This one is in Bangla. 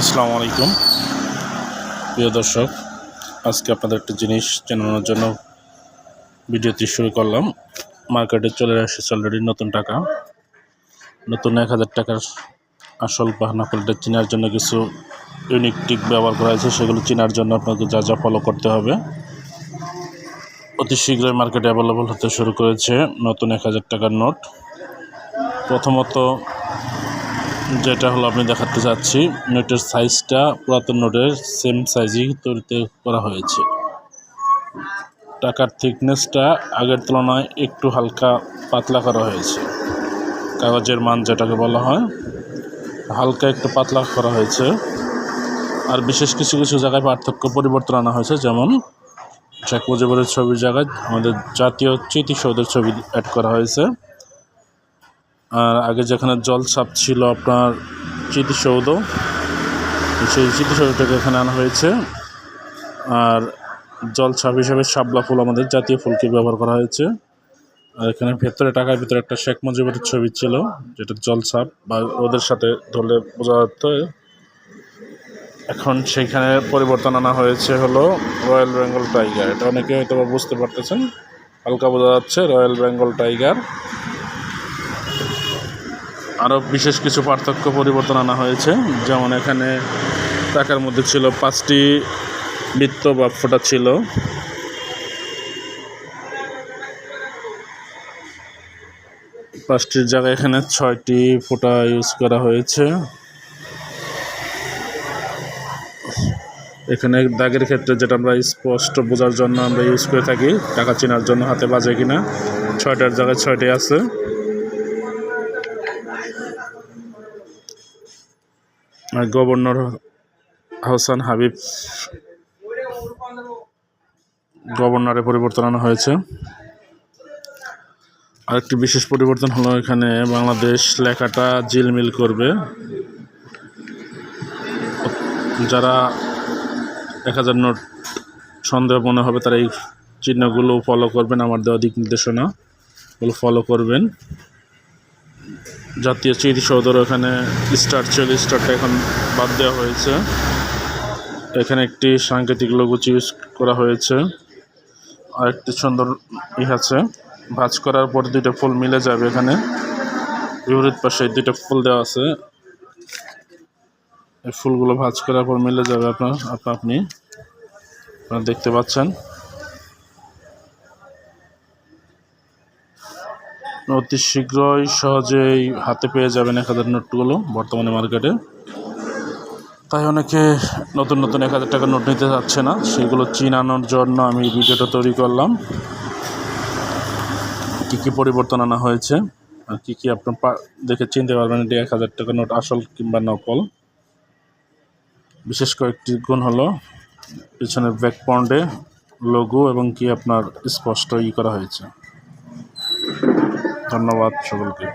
আসসালামু আলাইকুম। প্রিয় দর্শক, আজকে আপনাদের একটা জিনিস জানানোর জন্য ভিডিওটি শুরু করলাম। মার্কেটে চলে এসেছে অলরেডি নতুন টাকা। নতুন এক হাজার টাকার আসল বা নকলটা চেনার জন্য কিছু ইউনিক টিক ব্যবহার করা হয়েছে। সেগুলো চেনার জন্য আপনাকে যা যা ফলো করতে হবে। অতি শীঘ্রই মার্কেটে অ্যাভেলেবল হতে শুরু করেছে নতুন এক হাজার টাকার নোট। প্রথমত যেটা হলো আপনি দেখাতে চাচ্ছি, নোটের সাইজটা পুরাতন নোটের সেম সাইজই তৈরিতে করা হয়েছে। টাকার থিকনেসটা আগের তুলনায় একটু হালকা পাতলা করা হয়েছে। কাগজের মান যেটাকে বলা হয়, হালকা একটু পাতলা করা হয়েছে। আর বিশেষ কিছু কিছু জায়গায় পার্থক্য পরিবর্তন আনা হয়েছে, যেমন শেখ মুজিবুরের ছবির জায়গায় আমাদের জাতীয় স্মৃতিসৌধের ছবি অ্যাড করা হয়েছে। আর আগে যেখানে জল ছাপ ছিল আপনার স্মৃতিসৌধ সেই স্মৃতিসৌধটাকে এখানে আনা হয়েছে। আর জল ছাপ হিসেবে শাপলা ফুল আমাদের জাতীয় ফুলকে ব্যবহার করা হয়েছে। আর এখানে ভেতরে, টাকার ভিতরে একটা শেখ মুজিবের ছবি ছিল, যেটা জল ছাপ বা ওদের সাথে ধরলে বোঝা যেত এখন সেইখানে পরিবর্তন আনা হয়েছে হলো রয়্যাল বেঙ্গল টাইগার। এটা অনেকে হয়তো বুঝতে পারতেছেন, হালকা বোঝা যাচ্ছে রয়্যাল বেঙ্গল টাইগার। আরও বিশেষ কিছু পার্থক্য পরিবর্তন আনা হয়েছে। যেমন এখানে টাকার মধ্যে ছিল পাঁচটি বৃত্ত বা ফোঁটা ছিল। পাঁচটির জায়গায় এখানে ছয়টি ফোঁটা ইউজ করা হয়েছে। এখানে দাগের ক্ষেত্রে যেটা আমরা স্পষ্ট বোঝার জন্য আমরা ইউজ করে থাকি, টাকা চেনার জন্য হাতে বাজে কিনা, ছয়টার জায়গায় ছয়টি আছে। গভর্নর হাসান হাবিব গভর্নরে পরিবর্তন আনা হয়েছে। আরেকটি বিশেষ পরিবর্তন হলো এখানে বাংলাদেশ লেখাটা জিলমিল করবে। যারা এক হাজার নোট সন্দেহ মনে হবে তারা এই চিহ্নগুলো ফলো করবেন। আমার দেওয়া দিক নির্দেশনাগুলো ফলো করবেন। জাতীয় স্মৃতিসৌধের এখানে স্টার ছিল স্টারটা এখন বাদ দেওয়া হয়েছে। এখানে একটি সাংকেতিক লঘু ইউজ করা হয়েছে। আর একটি সুন্দর ই আছে। ভাজ করার পর দুইটা ফুল মিলে যাবে এখানে। বিপরীত পাশে দুইটা ফুল দেওয়া আছে। এই ফুলগুলো ভাজ করার পর মিলে যাবে আপনার, আপনা আপনি। দেখতে পাচ্ছেন। অতি শীঘ্রই সহজেই হাতে পেয়ে যাবেন এক হাজার নোটগুলো বর্তমানে মার্কেটে। তাই অনেকে নতুন নতুন এক হাজার টাকার নোট নিতে যাচ্ছে না। সেগুলো চিনানোর জন্য আমি ভিডিওটা তৈরি করলাম। কী কী পরিবর্তন আনা হয়েছে আর কী কী আপনার দেখে চিনতে পারবেন এটি এক হাজার টাকার নোট আসল কিংবা নকল। বিশেষ কয়েকটি গুণ হলো, পিছনের ব্যাক পন্ডে লঘু এবং কি আপনার স্পষ্ট ই করা হয়েছে। ধন্যবাদ সকলকে।